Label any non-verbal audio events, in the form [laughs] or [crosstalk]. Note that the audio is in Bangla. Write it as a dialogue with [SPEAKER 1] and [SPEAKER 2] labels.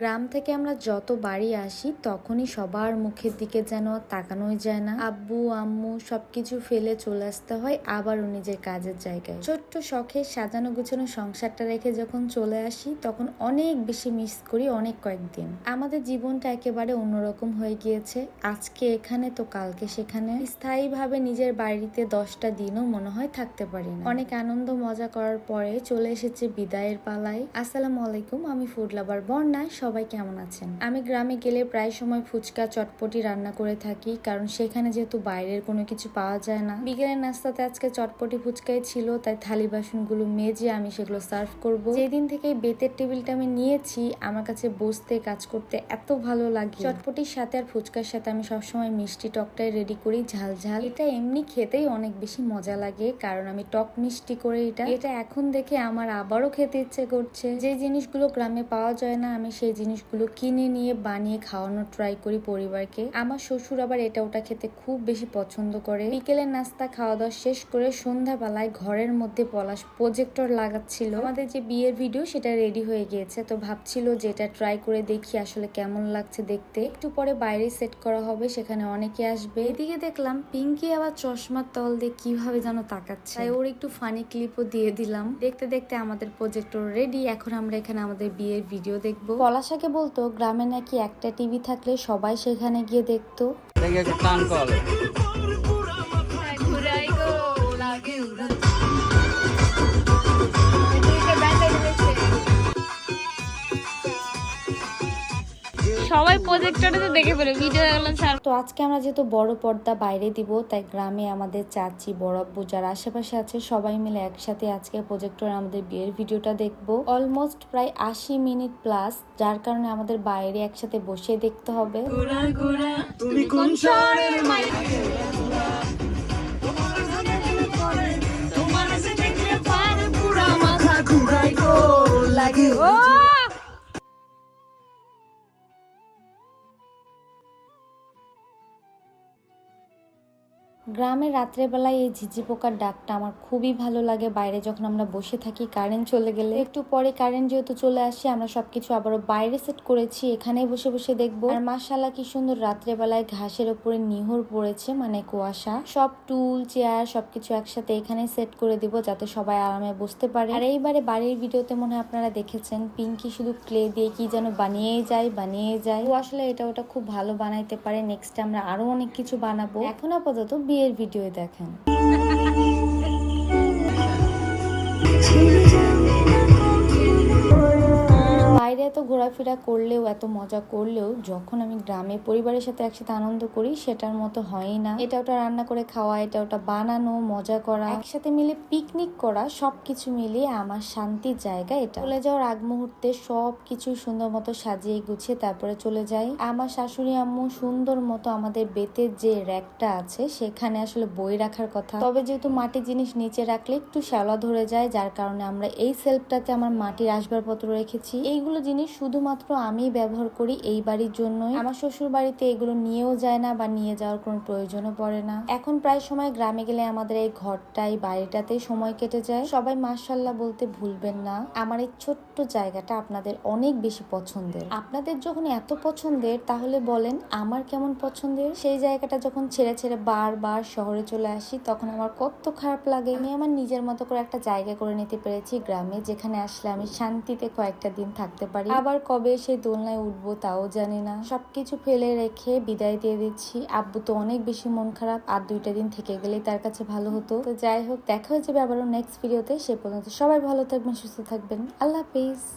[SPEAKER 1] গ্রাম থেকে আমরা যত বাড়ি আসি, তখনই সবার মুখের দিকে যেন তাকানোই যায় না। আব্বু, আম্মু সবকিছু ফেলে চলে আসতে হয় আবারও নিজের কাজের জায়গায়। ছোট্ট শখে সাজানো গুছানো সংসারটা রেখে যখন চলে আসি, তখন অনেক বেশি মিস করি অনেক কয়েকদিন। আমাদের জীবনটা একেবারে অন্যরকম হয়ে গিয়েছে। আজকে এখানে, তো কালকে সেখানে। স্থায়ীভাবে নিজের বাড়িতে দশটা দিনও মনে হয় থাকতে পারি না। অনেক আনন্দ মজা করার পরে চলে এসেছে বিদায়ের পালায়। আসসালামু আলাইকুম, আমি ফুড লাভার বন্যায় সবাই কেমন আছেন? আমি গ্রামে গেলে প্রায় সময় ফুচকা, চটপটি রান্না করে থাকি, কারণ সেখানে যেহেতু বাইরের কোনো কিছু পাওয়া যায় না। বিকেলের নাস্তাতে আজকে চটপটি ফুচকাই ছিল, তাই থালি বাসনগুলো মেজে আমি সেগুলো সার্ভ করব। যেদিন থেকে বেতের টেবিলটা আমি নিয়েছি, আমার কাছে বসতে, কাজ করতে এত ভালো লাগে। চটপটির সাথে আর ফুচকার সাথে আমি সবসময় মিষ্টি টকটাই রেডি করি, ঝাল ঝাল। এটা এমনি খেতেই অনেক বেশি মজা লাগে, কারণ আমি টক মিষ্টি করে এটা। এটা এখন দেখে আমার আবারও খেতে ইচ্ছে করছে। যে জিনিসগুলো গ্রামে পাওয়া যায় না, আমি সেই জিনিসগুলো কিনে নিয়ে বানিয়ে খাওয়ানোর ট্রাই করি পরিবারকে। আমার শ্বশুর আবার এটা ওটা খেতে খুব বেশি পছন্দ করে। বিকেলের নাস্তা খাওয়া দাওয়া শেষ করে সন্ধ্যাবেলায় ঘরের মধ্যে পলাশ প্রজেক্টর লাগাচ্ছিল। আমাদের যে বিয়ের ভিডিও সেটা রেডি হয়ে গিয়েছে, তো ভাবছিল যে এটা ট্রাই করে দেখি আসলে কেমন লাগছে দেখতে। একটু পরে বাইরে সেট করা হবে, সেখানে অনেকে আসবে। এদিকে দেখলাম পিঙ্কি আবার চশমার তল দিয়ে কীভাবে যেন তাকাচ্ছে। তাই ওর একটু ফানি ক্লিপও দিয়ে দিলাম। দেখতে দেখতে আমাদের প্রজেক্টর রেডি এখন আমরা এখানে আমাদের বিয়ের ভিডিও দেখব। পলাশাকে বলতো গ্রামে নাকি একটা টিভি থাকলে সবাই সেখানে গিয়ে দেখতো।
[SPEAKER 2] দেখে
[SPEAKER 3] সবাই প্রজেক্টরে তো দেখে ফেলে ভিডিও দেখলাম স্যার
[SPEAKER 1] তো আজকে আমরা যেহেতু বড় পর্দা বাইরে দিব তাই গ্রামে আমাদের চাচি বড় আব্বু যারা আশেপাশে আছে সবাই মিলে একসাথে আজকে প্রজেক্টর আমাদের বিয়ের ভিডিওটা দেখব। অলমোস্ট প্রায় আশি মিনিট প্লাস যার কারণে আমাদের বাইরে একসাথে বসে দেখতে হবে।
[SPEAKER 2] তুমি কোন শহরের
[SPEAKER 1] গ্রামে রাত্রেবেলায় এই ঝিঝি পোকার ডাকটা আমার খুবই ভালো লাগে। বাইরে যখন আমরা বসে থাকি কারেন্ট চলে গেলে। একটু পরে কারেন্ট যেহেতু চলে আসে, আমরা সবকিছু আবারও বাইরে সেট করেছি এখানে বসে বসে দেখব। আর মাসাল্লাহ কি সুন্দর রাত্রেবেলায় ঘাসের ওপরে নিহর পড়েছে মানে কুয়াশা। সব টুল, চেয়ার সবকিছু একসাথে এখানে সেট করে দিব, যাতে সবাই আরামে বসতে পারে। আর এইবারে বাড়ির ভিডিওতে মনে হয় আপনারা দেখেছেন, পিঙ্কি শুধু ক্লে দিয়ে কি যেন বানিয়েই যায় বানিয়ে যায়। আসলে এটা ওটা খুব ভালো বানাইতে পারে নেক্সট আমরা আরও অনেক কিছু বানাবো। এখন আপাতত বিয়ের ভিডিও দেখেন। [laughs] এত ঘোরাফেরা করলেও, এত মজা করলেও, যখন আমি গ্রামে পরিবারের সাথে একসাথে আনন্দ করি, সেটার মতো হয়ই না। এটা ওটা রান্না করে খাওয়া, এটা ওটা বানানো, মজা করা, একসাথে মিলে পিকনিক করা, সবকিছু মিলিয়ে আমার শান্তির জায়গা এটা। চলে যাওয়ার আগ মুহূর্তে সব কিছু সুন্দর মতো সাজিয়ে গুছিয়ে তারপরে চলে যাই। আমার শাশুড়ি আম্মু সুন্দর মতো আমাদের বেতের যে র্যাকটা আছে, সেখানে আসলে বই রাখার কথা। তবে যেহেতু মাটির জিনিস নিচে রাখলে একটু শ্যাওলা ধরে যায়, যার কারণে আমরা এই সেলফটাতে আমার মাটির আসবাবপত্র রেখেছি। এইগুলো জিনিস শুধুমাত্র আমি ব্যবহার করি এই বাড়ির জন্যই। আমার শ্বশুর বাড়িতে এগুলো নিয়েও যায় না বা নিয়ে যাওয়ার কোনো প্রয়োজনও পড়ে না। এখন প্রায় সময় গ্রামে গেলে আমাদের এই ঘরটাই, বাড়িটাতে সময় কেটে যায়। সবাই মার্শাল্লাহ বলতে ভুলবেন না, আমার এই ছোট্ট জায়গাটা আপনাদের অনেক বেশি পছন্দের। আপনাদের যখন এত পছন্দের, তাহলে বলেন আমার কেমন পছন্দের? সেই জায়গাটা যখন ছেড়ে ছেড়ে বারবার শহরে চলে আসি, তখন আমার কত খারাপ লাগে। আমি আমার নিজের মতো করে একটা জায়গা করে নিতে পেরেছি গ্রামে, যেখানে আসলে আমি শান্তিতে কয়েকটা দিন থাকতে পারি। আবার কবে সেই দোলনায় উঠবো তাও জানি না। সবকিছু ফেলে রেখে বিদায় দিয়ে দিচ্ছি। আব্বু তো অনেক বেশি মন খারাপ। আর দুইটা দিন থেকে গেলে তার কাছে ভালো হতো। তো যাই হোক, দেখা হয়ে যাবে আবারও নেক্সট ভিডিওতে সে পর্যন্ত সবাই ভালো থাকবেন, সুস্থ থাকবেন। আল্লাহ হাফিজ।